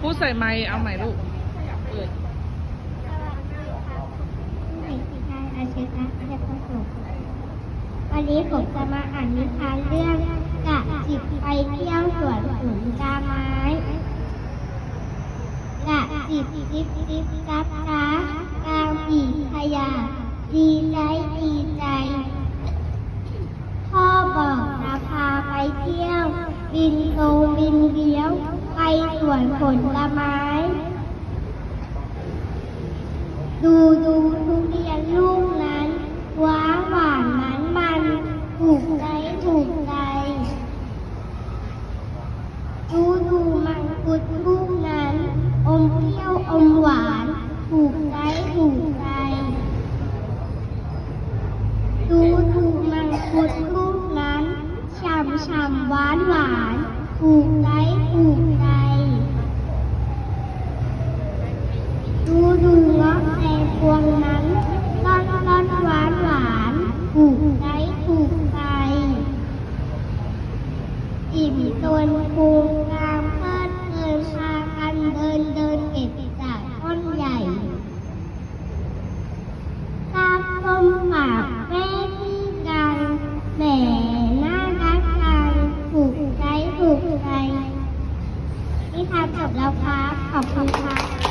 พูดใส่ไมค์เอาใหม่ลูกเปิดวันนี้ผมจะมาอ่านนิทานเรื่องกะจิบไปเที่ยวสวนสวนกาไม้กะจิบจิบจิบกับกากลางปีขยะดีใจดีใจ พ่อบอกจะพาไปเที่ยวบินโต วนผลไม้ ดูดูทุเรียนลูกนั้นหว้าหวานนั้นมันถูกใจถูกใจดูดูมังคุดลูกนั้น อมเปรี้ยวอมหวานถูกใจถูกใจดูดูมังคุดลูกนั้นฉ่ำฉ่ำหวานหวานถูกใจถูกใจ ดูดูเงาะในพวงนั้นร้อนร้อนหวานหวานถูกใจถูกใจอิ่มตนภูมิงามเพลิดเพลินพากันเดินเดินเก็บจากต้นใหญ่ตามลมหมากแม่ที่กันแหมน่ารักกันถูกใจถูกใจนี่ครับจบแล้วครับ ขอบคุณครับ